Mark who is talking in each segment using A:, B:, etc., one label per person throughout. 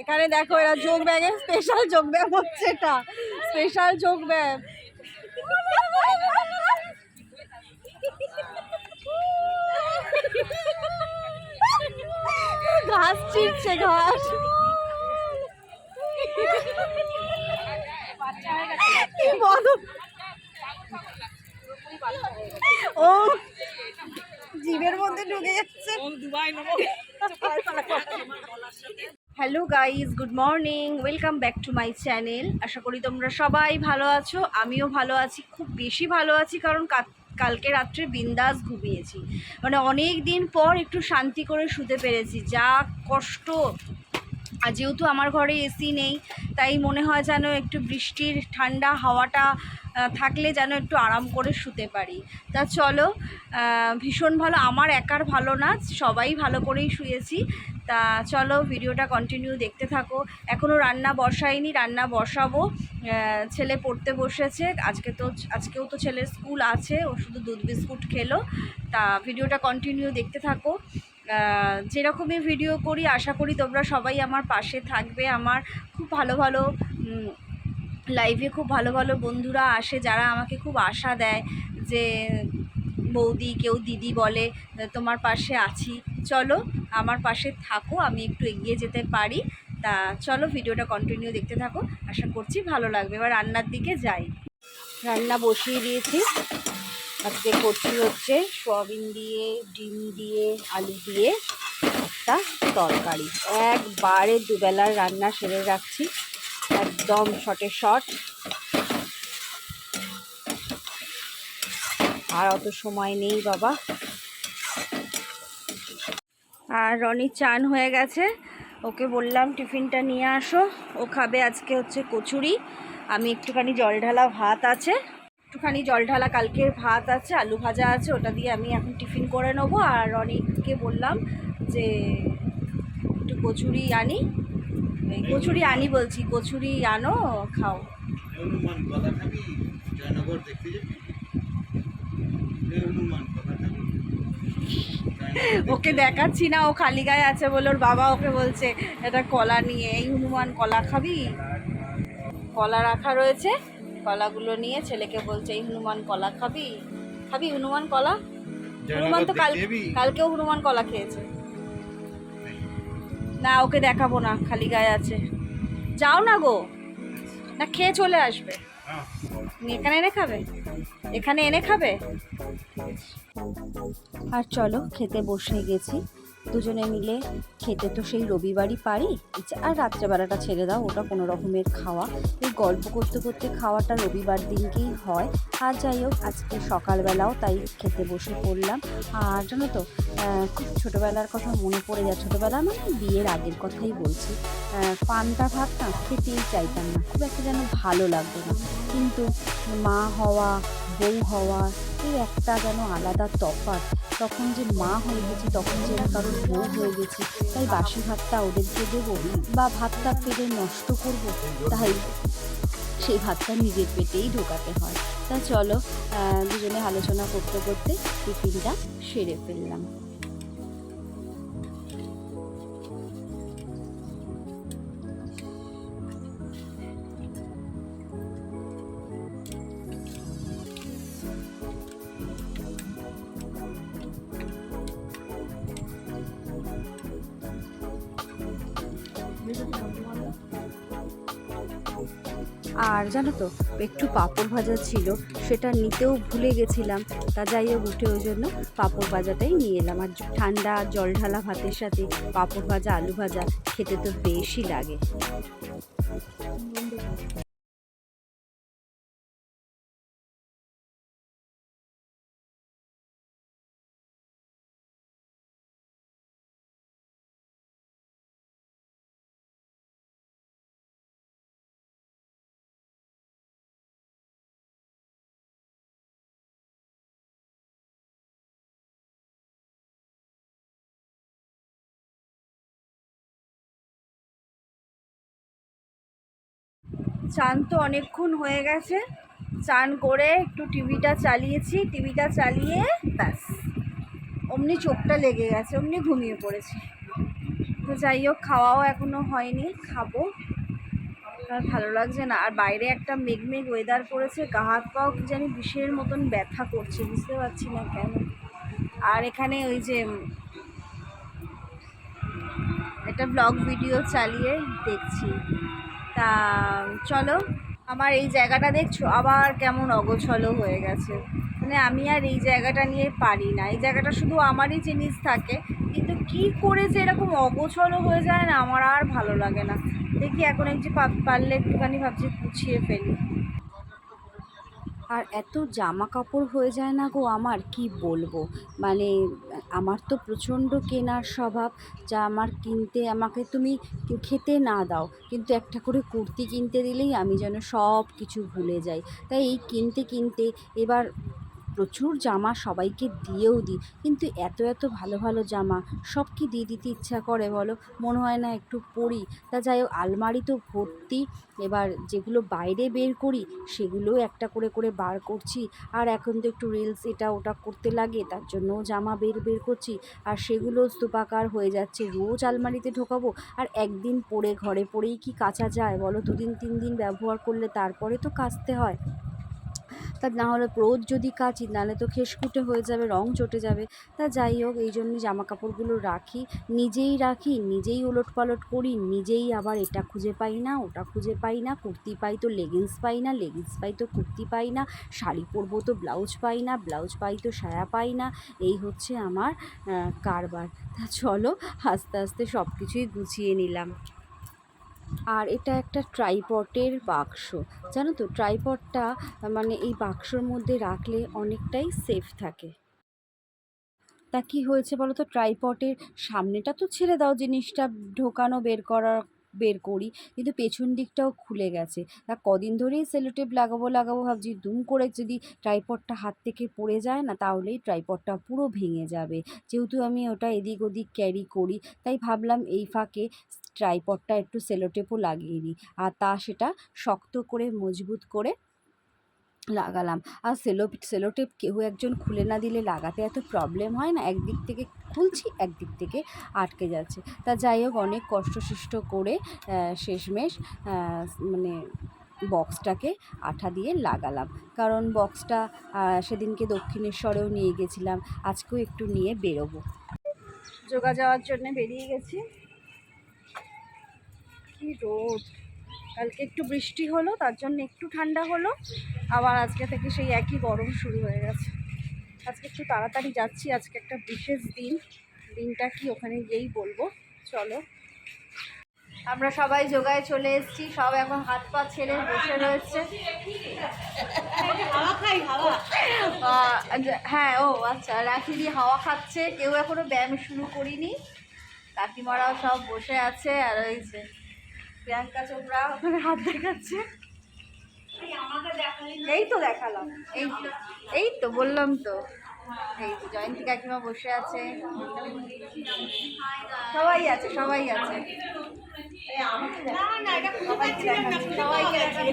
A: এখানে দেখো এরা যোগ ব্যাগে স্পেশাল যোগ ব্যায়াম হচ্ছে এটা। স্পেশাল যোগ ব্যায়াম। ঘাস ছিটছে ঘাস। ও জিভের মধ্যে ঢুকে যাচ্ছে। Hello guys good morning, welcome back to my channel. আশা করি তোমরা সবাই ভালো আছো, আমিও ভালো আছি, খুব বেশি ভালো আছি কারণ কালকে রাত্রে বিন্দাস ঘুমিয়েছি। মানে অনেক দিন পর একটু শান্তি করে শুতে পেরেছি, যা কষ্ট। আর যেহেতু আমার ঘরে এসি নেই, তাই মনে হয় যেন একটু বৃষ্টির, ঠান্ডা হাওয়াটা থাকলে যেন একটু আরাম করে শুতে পারি। তা চলো ভীষণ ভালো। আমার একার ভালো না, সবাই ভালো করেই শুয়েছি। তা চলো, ভিডিওটা কন্টিনিউ দেখতে থাকো। এখনও রান্না বসাইনি, রান্না বসাবো। ছেলে পড়তে বসেছে, আজকে তো, আজকেও তো ছেলের স্কুল আছে, ও শুধু দুধ বিস্কুট খেলো। তা ভিডিওটা কন্টিনিউ দেখতে থাকো। যেরকমই ভিডিও করি, আশা করি তোমরা সবাই আমার পাশে থাকবে। আমার খুব ভালো ভালো লাইভে খুব ভালো ভালো বন্ধুরা আসে যারা আমাকে খুব আশা দেয় যে বৌদি, কেউ দিদি বলে তোমার পাশে আছি। চলো, আমার পাশে থাকো, আমি একটু এগিয়ে যেতে পারি। তা চলো ভিডিওটা কন্টিনিউ দেখতে থাকো। আশা করছি ভালো লাগবে। এবার রান্নার দিকে যাই। রান্না বসিয়ে দিয়েছি। আজকে করছি হচ্ছে সোয়াবিন দিয়ে, ডিম দিয়ে, আলু দিয়ে একটা তরকারি। একবারে দুবেলার রান্না সেরে রাখছি, একদম শটে শট আর অত সময় নেই বাবা। আর রনির চান হয়ে গেছে, ওকে বললাম টিফিনটা নিয়ে আসো। ও খাবে আজকে হচ্ছে কচুরি। আমি একটুখানি জল ঢালা ভাত আছে একটুখানি জল ঢালা কালকের ভাত আছে আলু ভাজা আছে ওটা দিয়ে আমি এখন টিফিন করে নেব। আর রনিকে বললাম যে একটু কচুরি আনি। কচুরি আনি বলছি কচুরি আনো খাও। ওকে দেখাচ্ছি না ও খালি গায়ে আছে বলে ওর বাবা ওকে বলছে এটা কলা নিয়ে এই হনুমান কলা খাবি? কলা রাখা রয়েছে। কলাগুলো নিয়ে ছেলেকে বলছে এই হনুমান কলা খাবি? খাবি? হনুমান কলা? হনুমান তো কাল কালকেও হনুমান কলা খেয়েছে। না ওকে দেখাবো না খালি গায়ে আছে। যাও না গো। না খেয়ে চলে আসবে। এখানে এনে খাবে? এখানে এনে খাবে? আর চলো খেতে বসে গেছি। দুজনে মিলে খেতে তো সেই রবিবারই পারি। আর রাত্রেবেলাটা ছেড়ে দাও, ওটা কোনো রকমের খাওয়া। এই গল্প করতে করতে খাওয়াটা রবিবার দিনকেই হয়। আর যাই হোক, আজকে সকালবেলাও তাই খেতে বসে পড়লাম। আর জানো তো খুব ছোটোবেলার কথা মনে পড়ে যায়। ছোটোবেলা মানে বিয়ের আগের কথাই বলছি। পান্তা ভাত না খেতেই চাইতাম না। খুব একটা যেন ভালো লাগতো না। কিন্তু মা হওয়া, বউ হওয়া এই একটা যেন আলাদা তফাৎ। তখন যে মা হয়ে গেছি, তখন যে কারোর বউ হয়ে গেছি, তাই বাসি ভাতটা ওদেরকে দেবো বা ভাতটা পেটে নষ্ট করব, তাই সেই ভাতটা নিজের পেটেই ঢোকাতে হয়। তা চলো দুজনে আলোচনা করতে করতে টিফিনটা সেরে ফেললাম। জানো তো একটু পাঁপড় ভাজা ছিল, সেটা নিতেও ভুলে গেছিলাম। তা যাই হোক উঠে ওই জন্য পাঁপড় ভাজাটাই নিয়ে এলাম। আর ঠান্ডা জল ঢালা ভাতের সাথে পাঁপড় ভাজা, আলু ভাজা খেতে তো বেশি লাগে। চান তো অনেকক্ষণ হয়ে গেছে। চান করে একটু টিভিটা চালিয়েছি, টিভিটা চালিয়ে ব্যাস। অমনি চোখটা লেগে গেছে, অমনি ঘুমিয়ে পড়েছি।
B: তো যাই হোক, খাওয়াও এখনও হয়নি, খাব। আর ভালো লাগছে না। আর বাইরে একটা মেঘমেঘ ওয়েদার করেছে, গা হাত পাও কি জানি বিষের মতন ব্যথা করছে, বুঝতে পারছি না কেন। আর এখানে ওই যে একটা ব্লগ ভিডিও চালিয়ে দেখছি। তা, চলো, আমার এই জায়গাটা দেখছ? আবার কেমন অগোছলো হয়ে গেছে। মানে আমি আর এই জায়গাটা নিয়ে পারি না। এই জায়গাটা শুধু আমারই জিনিস থাকে। কিন্তু কি করে যে এরকম অগোছলো হয়ে যায় না, আমার আর ভালো লাগে না। দেখি এখন একটু পারলে একটুখানি ভাবছি গুছিয়ে ফেলি। আর এত জামা কাপড় হয়ে যায় না গো আমার, কি বলব? মানে আমার তো প্রচণ্ড কেনার স্বভাব, যা আমার কিনতে, আমাকে তুমি খেতে না দাও, কিন্তু একটা করে কুর্তি কিনতে দিলেই আমি যেন সব কিছু ভুলে যাই। তাই এই কিনতে কিনতে এবার প্রচুর জামা সবাইকে দিয়েও দিই। কিন্তু এত এত ভালো ভালো জামা সব কি দিয়ে দিতে ইচ্ছা করে বলো? মনে হয় না একটু পরি। তা যাই হোক, আলমারি তো ভর্তি। এবার যেগুলো বাইরে বের করি, সেগুলোও একটা করে করে বার করছি। আর এখন তো একটু রিলস এটা ওটা করতে লাগে, তার জন্যও জামা বের বের করছি। আর সেগুলো স্তূপাকার হয়ে যাচ্ছে। রোজ আলমারিতে ঢোকাবো। আর একদিন পরে ঘরে পরেই কি কাচা যায় বলো? দুদিন, তিন দিন ব্যবহার করলে তারপরে তো কাচতে হয়। তা না হলে রোজ যদি কাচি নাহলে তো খেসকুটে হয়ে যাবে, রং চটে যাবে। তা যাই হোক, এই জন্য জামা কাপড়গুলো রাখি, নিজেই রাখি, নিজেই ওলট পালট করি, নিজেই আবার এটা খুঁজে পাই না, ওটা খুঁজে পাই না, কুর্তি পাই তো লেগিংস পাই না লেগিংস পাই তো কুর্তি পাই না, শাড়ি পরবো তো ব্লাউজ পাই না ব্লাউজ পাই তো সায়া পাই না, এই হচ্ছে আমার কারবার। তা চলো, আস্তে আস্তে সব কিছুই গুছিয়ে নিলাম। আর এটা একটা ট্রাইপটের বাক্স। জানো তো ট্রাইপডটা মানে এই বাক্সর মধ্যে রাখলে অনেকটাই সেফ থাকে। তা কি হয়েছে বলো তো? ট্রাইপটের সামনেটা তো ছেড়ে দাও, জিনিসটা ঢোকানো, বের করা, বের করি। কিন্তু পেছন দিকটাও খুলে গেছে। তা কদিন ধরেই সেলোটেপ লাগাবো লাগাবো, ভাবছি দুম করে যদি ট্রাইপডটা হাত থেকে পড়ে যায় না, তাহলেই ট্রাইপডটা পুরো ভেঙে যাবে। যেহেতু আমি ওটা এদিক ওদিক ক্যারি করি, তাই ভাবলাম এই ফাঁকে ট্রাইপডটা একটু সেলোটেপও লাগিয়ে দিই আর তা সেটা শক্ত করে, মজবুত করে লাগালাম। আর সেলো সেলোটেপ কেউ একজন খুলে না দিলে লাগাতে এত প্রবলেম হয় না, একদিক থেকে খুলছি, একদিক থেকে আটকে যাচ্ছে। তা যাই হোক, অনেক কষ্টসিষ্ট করে শেষমেশ মানে বক্সটাকে আঠা দিয়ে লাগালাম। কারণ বক্সটা সেদিনকে দক্ষিণেশ্বরেও নিয়ে গেছিলাম, আজকেও একটু নিয়ে বেরোবো। যোগা যাওয়ার জন্য বেরিয়ে গেছি। কি রোদ। কালকে একটু বৃষ্টি হলো তার জন্য একটু ঠান্ডা হলো। আবার আজকে থেকে সেই একই গরম শুরু হয়ে গেছে। আজকে একটু তাড়াতাড়ি যাচ্ছি আজকে একটা বিশেষ দিন। দিনটা কি ওখানে গিয়েই বলব। চলো। আমরা সবাই যোগায় চলে এসেছি সব এখন হাত পা ছেড়ে বসে রয়েছে। হ্যাঁ ও আচ্ছা রাখি দিয়ে হাওয়া খাচ্ছে। কেউ এখনও ব্যায়াম শুরু করিনি। কাকিমারাও সব বসে আছে আর ওই যে প্রিয়াঙ্কা চোপড়া। ওখানে হাত দেখাচ্ছে। এই তো দেখালাম। এই তো এই তো বললাম তো। এই তো জয়ন্তী কাকিমা বসে আছে। সবাই আছে সবাই আছে। দেখাচ্ছি, আছে।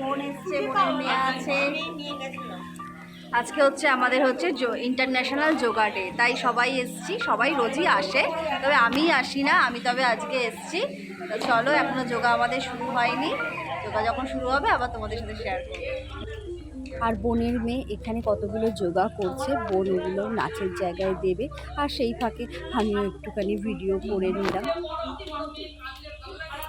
B: বোন এসছে বোনের মেয়ে আছে। আজকে হচ্ছে আমাদের হচ্ছে ইন্টারন্যাশনাল যোগা ডে তাই সবাই এসছি সবাই রোজই আসে। তবে আমি আসি না আমি তবে আজকে এসছি। তো চলো, এখনও যোগা আমাদের শুরু হয়নি। যোগা যখন শুরু হবে, আবার তোমাদের সাথে শেয়ার করব। আর বোনের মেয়ে এখানে কতগুলো যোগা করছে, বোন ওগুলো নাচের জায়গায় দেবে, আর সেই ফাঁকে আমিও একটুখানি ভিডিও করে নিলাম।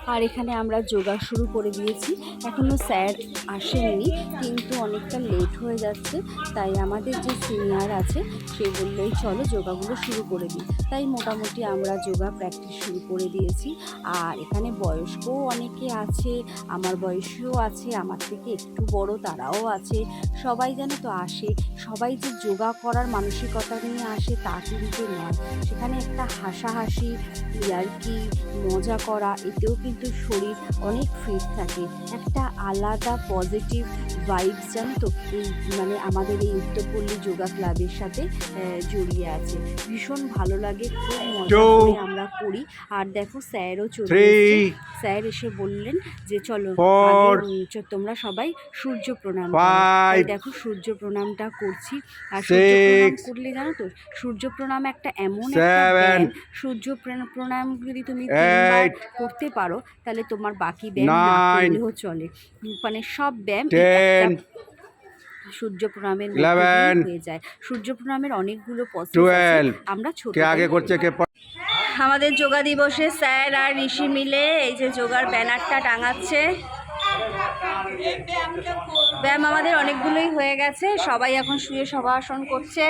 B: আর এখানে আমরা যোগা শুরু করে দিয়েছি। এখনও স্যার আসেননি, কিন্তু অনেকটা লেট হয়ে যাচ্ছে, তাই আমাদের যে সিনিয়র আছে, সে বললেই চলো যোগাগুলো শুরু করে দিই। তাই মোটামুটি আমরা যোগা প্র্যাকটিস শুরু করে দিয়েছি। আর এখানে বয়স্কও অনেকে আছে, আমার বয়সীও আছে, আমার থেকে একটু বড় তারাও আছে। সবাই যেন তো আসে, সবাই যে যোগা করার মানসিকতা নিয়ে আসে তা কিন্তু নয়। সেখানে একটা হাসাহাসি, ইয়ার্কি, মজা করা, এতেও কিন্তু
A: কিন্তু শরীর অনেক ফিট থাকে। একটা আলাদা পজিটিভ ভাইবস জানো তো? এই মানে আমাদের এই উত্তরপল্লী যোগা ক্লাবের সাথে জড়িয়ে আছে। ভীষণ ভালো লাগে খুব মজা করে আমরা করি। আর দেখো স্যারও চলে স্যার এসে বললেন যে চলো তোমরা সবাই সূর্য প্রণাম দেখো সূর্য প্রণামটা করছি। আর সূর্য প্রণাম করলে জানো তো সূর্য প্রণাম একটা এমন একটা সূর্য প্রাণ- প্রণাম যদি তুমি করতে পারো তাহলে তোমার বাকি ব্যায়াম না করলেও চলে। মানে সব ব্যায়াম সূর্য প্রণামের মধ্যে হয়ে যায়। সূর্য প্রণামের অনেকগুলো আমরা ছোট
C: আগে করছে কে
A: আমাদের যোগা দিবসে স্যার আর ঋষি মিলে এই যে যোগার ব্যানারটা টাঙাচ্ছে। ব্যায়াম আমাদের অনেকগুলোই হয়ে গেছে। সবাই এখন শুয়ে সভাসন করছে।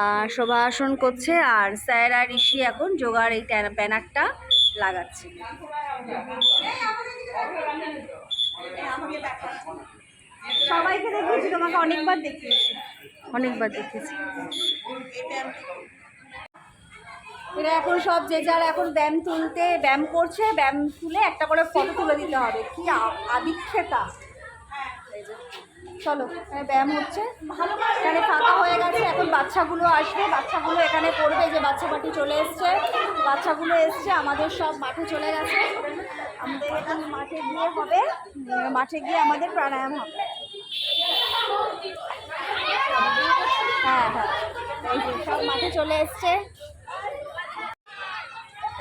A: আর সভাসন করছে। আর স্যার আর ঋষি এখন যোগার এই ব্যানারটা লাগাচ্ছে। সবাইকে দেখিয়েছি তোমাকে অনেকবার দেখিয়েছি। অনেকবার দেখেছি এরা এখন সব যে যার এখন ব্যায়াম তুলতে ব্যায়াম করছে ব্যায়াম তুলে একটা করে ফটো তুলে দিতে হবে। কি আদিক্ষেতা চলো, এখানে ব্যায়াম হচ্ছে। এখানে ফাঁকা হয়ে গেছে, এখন বাচ্চাগুলো আসবে। বাচ্চাগুলো এখানে পড়বে, যে বাচ্চা পাটি চলে এসছে। বাচ্চাগুলো এসছে, আমাদের সব মাঠে চলে গেছে। আমাদের এখানে মাঠে গিয়ে হবে মাঠে গিয়ে আমাদের প্রাণায়াম হবে। হ্যাঁ হ্যাঁ। এই যে সব মাঠে চলে এসছে।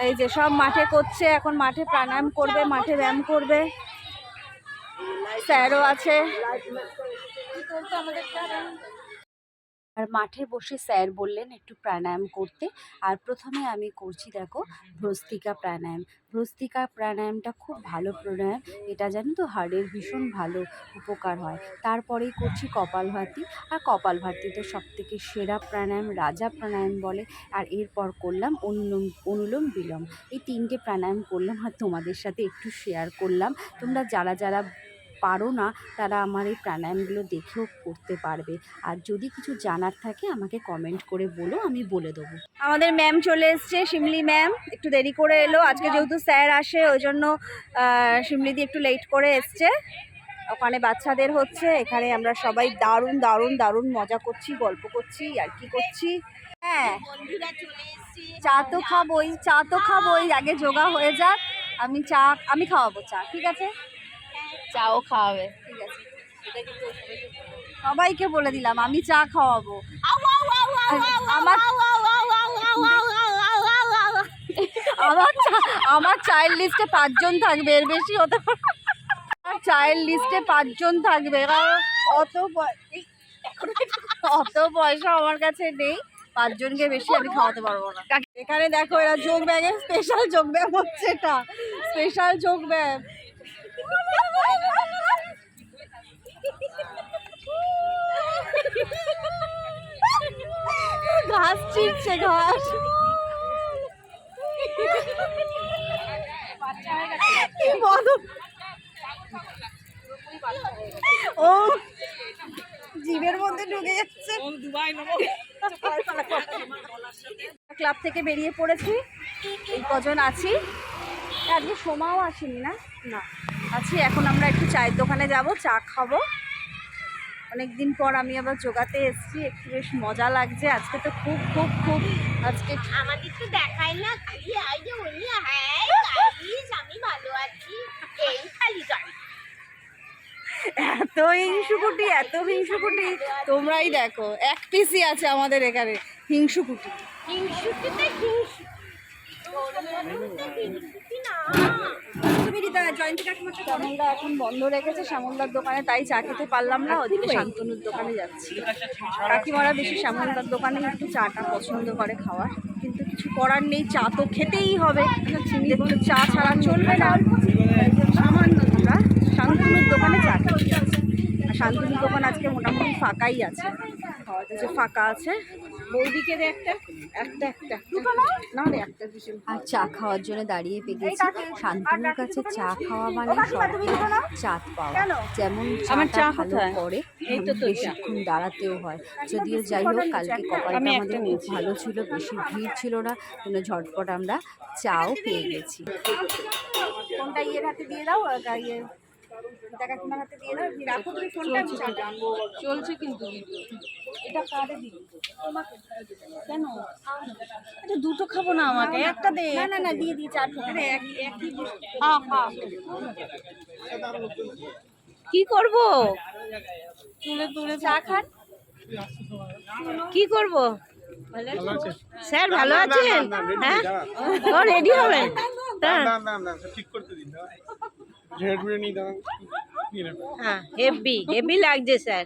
A: এই যে সব মাঠে করছে, এখন মাঠে প্রাণায়াম করবে, মাঠে ব্যায়াম করবে। স্যারও আছে। আর মাঠে বসে স্যার বললেন একটু প্রাণায়াম করতে। আর প্রথমে আমি করছি, দেখো, ভ্রস্তিকা প্রাণায়াম। ভ্রস্তিকা প্রাণায়ামটা খুব ভালো প্রাণায়াম। এটা জানো তো, হাড়ের ভীষণ ভালো উপকার হয়। তারপরেই করছি কপালভাতি আর কপালভাতি তো সব থেকে সেরা প্রাণায়াম, রাজা প্রাণায়াম বলে। আর এরপর করলাম অনুলোম অনুলোম বিলোম। এই তিনটে প্রাণায়াম করলাম আর তোমাদের সাথে একটু শেয়ার করলাম। তোমরা যারা যারা পারো না, তারা আমার এই প্রাণায়ামগুলো দেখেও করতে পারবে। আর যদি কিছু জানার থাকে আমাকে কমেন্ট করে বলো, আমি বলে দেবো। আমাদের ম্যাম চলে এসছে, শিমলি ম্যাম একটু দেরি করে এলো, আজকে যেহেতু স্যার আসে, ওই জন্য শিমলি দিয়ে একটু লেট করে এসছে। ওখানে বাচ্চাদের হচ্ছে, এখানে আমরা সবাই দারুণ দারুণ দারুণ মজা করছি, গল্প করছি, আর কি করছি। হ্যাঁ। চা তো খাবোই, চা তো খাবোই, আগে যোগা হয়ে যাক, আমি চা, আমি খাওয়াবো চা, ঠিক আছে? চাও খাওয়াবে। ঠিক আছে। সবাইকে বলে দিলাম, আমি চা খাওয়াবো। আমার আমার আমার চায়ের লিস্টে পাঁচজন থাকবে, এর বেশি হতে। আমার চায়ের লিস্টে পাঁচজন থাকবে অত অত পয়সা আমার কাছে নেই। পাঁচজনকে বেশি আমি খাওয়াতে পারব না। এখানে দেখো এরা যোগ ব্যাগে স্পেশাল যোগ ব্যায়াম হচ্ছে এটা। স্পেশাল যোগ ব্যায়াম ঘাস ছিটছে ঘাস? ও জিভের মধ্যে ঢুকে যাচ্ছে। ক্লাব থেকে বেরিয়ে পড়েছি। এই কজন আছি? আজকে সোমাও আসেনি না? না। আছি এখন আমরা একটু চায়ের দোকানে যাব চা খাব। অনেকদিন পর আমি আবার যোগাতে এসেছি একটু বেশ মজা লাগছে। আজকে তো খুব খুব খুব আজকে
D: আমাদের তো দেখাই না খালি আই যে উনি হ্যাঁ আমি ভালো আছি। এই খালি গাড়ি
A: এত হিংসুকুটি এত হিংসুকুটি তোমরাই দেখো। এক পিসই আছে আমাদের এখানে হিংসুকুটি।
D: হিংসুটিতে হিংসু
A: শ্যামলদা এখন বন্ধ রেখেছে শ্যামলদার দোকানে তাই চা খেতে পারলাম না ওদিকে শান্তনুর দোকানে যাচ্ছি। কাকিমারা বেশি শ্যামলদার দোকানে একটু চাটা পছন্দ করে খাওয়ার কিন্তু কিছু করার নেই চা তো খেতেই হবে। চা ছাড়া চলবে না। সামান্য আমরা শান্তনুর দোকানে চা খেতে শান্তনুর দোকান আজকে মোটামুটি ফাঁকাই আছে। ফাঁকা আছে বৌদিকে একটা একটা একটা না না একটা
B: আর চা খাওয়ার জন্য দাঁড়িয়ে পেয়েছি শান্তনুর কাছে চা খাওয়া মানে চাঁদ পাওয়া। যেমন
E: আমার চা
B: ভালো? করে
E: তো
B: বেশিক্ষণ দাঁড়াতেও হয়। যদিও যাই হোক কালকে কপালটা আমাদের খুব ভালো ছিল বেশি ভিড় ছিল না জন্য ঝটপট আমরা চাও পেয়ে গেছি।
A: ফোনটা ইয়ের হাতে দিয়ে দাও আর ইয়ে টাকা তোমার হাতে দিয়ে দাও রাখো তুমি ফোনটা আমি চাটা
E: চলছে কিন্তু
A: এটা কারে দিবি তোমাকে
E: কেন? আরে দুটো খাব না আমাকে একটা দে।
A: না না না দিয়ে দিয়ে চার আরে এক একই
E: খা খা কি করব? তুলে তুলে
A: চা খান।
E: কি করব? স্যার ভালো আছেন? হ্যাঁ? ও রেডি হবেন? হ্যাঁ
C: না না না ঠিক করতে দিন না ঝেড় দাঁড়ান
E: হ্যাঁ হেভি হেভি লাগছে স্যার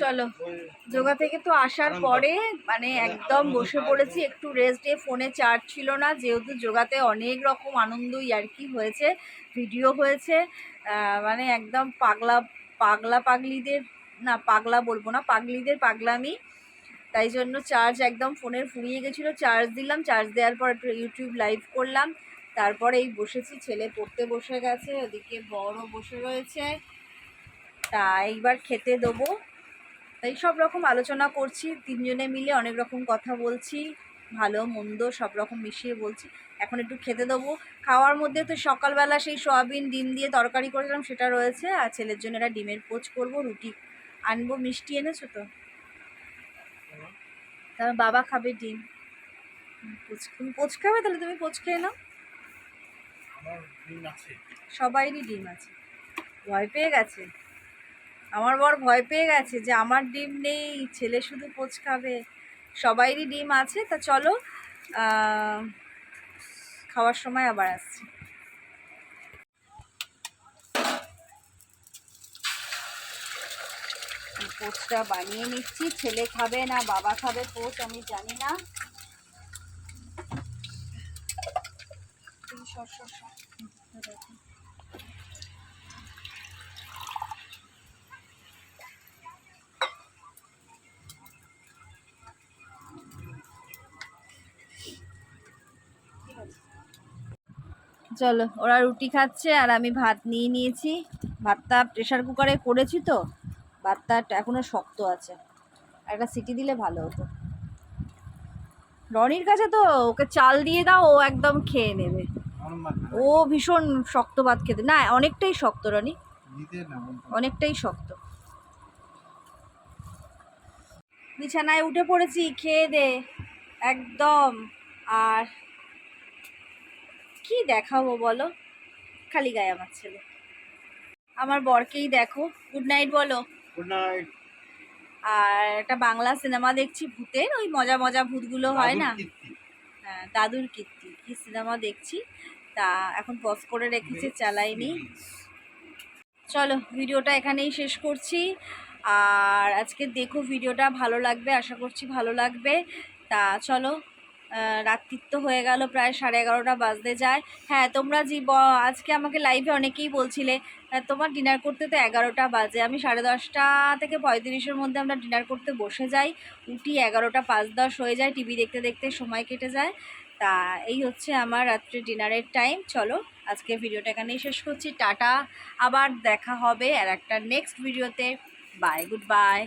A: চলো। যোগা থেকে তো আসার পরে মানে একদম বসে পড়েছি একটু রেস্ট ফোনে চার্জ ছিল না যেহেতু যোগাতে অনেক রকম আনন্দ কি হয়েছে ভিডিও হয়েছে মানে একদম পাগলা পাগলা পাগলিদের না পাগলা বলব না পাগলিদের পাগলামি তাই জন্য চার্জ একদম ফোনের ফুরিয়ে গেছিল চার্জ দিলাম চার্জ দেওয়ার পর একটু ইউটিউব লাইভ করলাম তারপরে এই বসেছি ছেলে পড়তে বসে গেছে ওদিকে বড় বসে রয়েছে তা এইবার খেতে দেবো। তাই সব রকম আলোচনা করছি তিনজনে মিলে অনেক রকম কথা বলছি ভালো মন্দ সব রকম মিশিয়ে বলছি। এখন একটু খেতে দেবো। খাওয়ার মধ্যে তো সকালবেলা সেই সয়াবিন ডিম দিয়ে তরকারি করেছিলাম সেটা রয়েছে। আর ছেলের জন্য একটা ডিমের পোচ করব রুটি আনব মিষ্টি এনেছো তো? তার বাবা খাবে ডিম। পোচ তুমি পোচ খাবে? তাহলে তুমি পোচ খেয়ে নাও। সবাইরই ডিম আছে। ভয় পেয়ে গেছে। আমার বর ভয় পেয়ে গেছে যে আমার ডিম নেই, ছেলে শুধু পোচ খাবে। সবাইরই ডিম আছে, তা চলো খাওয়ার সময় আবার আসছি। পোচটা বানিয়ে নিচ্ছি, ছেলে খাবে না, বাবা খাবে পোচ, আমি জানি না। চলো ওরা রুটি খাচ্ছে আর আমি ভাত নিয়ে নিয়েছি। ভাতটা প্রেশার কুকারে করেছি তো ভাতটা এখনও শক্ত আছে। একটা সিটি দিলে ভালো হতো। রনির কাছে তো ওকে চাল দিয়ে দাও ও একদম খেয়ে নেবে। ও ভীষণ শক্ত ভাত খেতে। না অনেকটাই শক্ত রনি। অনেকটাই শক্ত। বিছানায় উঠে পড়েছি খেয়ে দে। একদম। আর কি দেখাবো বলো? খালি গায়ে আমার ছেলে। আমার বরকেই দেখো। গুড নাইট বলো।
C: গুড নাইট
A: আর একটা বাংলা সিনেমা দেখছি ভূতের। ওই মজা মজা ভূতগুলো হয় না? হ্যাঁ দাদুর কীর্তি। কি সিনেমা দেখছি? তা এখন পজ করে রেখেছি চালাইনি চলো ভিডিওটা এখানেই শেষ করছি। আর আজকে দেখো ভিডিওটা ভালো লাগবে আশা করছি ভালো লাগবে। তা চলো তো হয়ে গেল, প্রায় সাড়ে এগারোটা বাজতে যায়। হ্যাঁ তোমরা যে ব- আজকে আমাকে লাইভে অনেকেই বলছিলে তোমার ডিনার করতে তো এগারোটা বাজে। আমি সাড়ে দশটা থেকে পঁয়ত্রিশের মধ্যে আমরা ডিনার করতে বসে যাই। উঠি এগারোটা পাঁচ দশ হয়ে যায় টিভি দেখতে দেখতে সময় কেটে যায়। তা, এই হচ্ছে আমার রাত্রে ডিনারের টাইম চলো, আজকে ভিডিওটা এখানেই শেষ করছি। টাটা, আবার দেখা হবে আর একটা নেক্সট ভিডিওতে বাই গুড বাই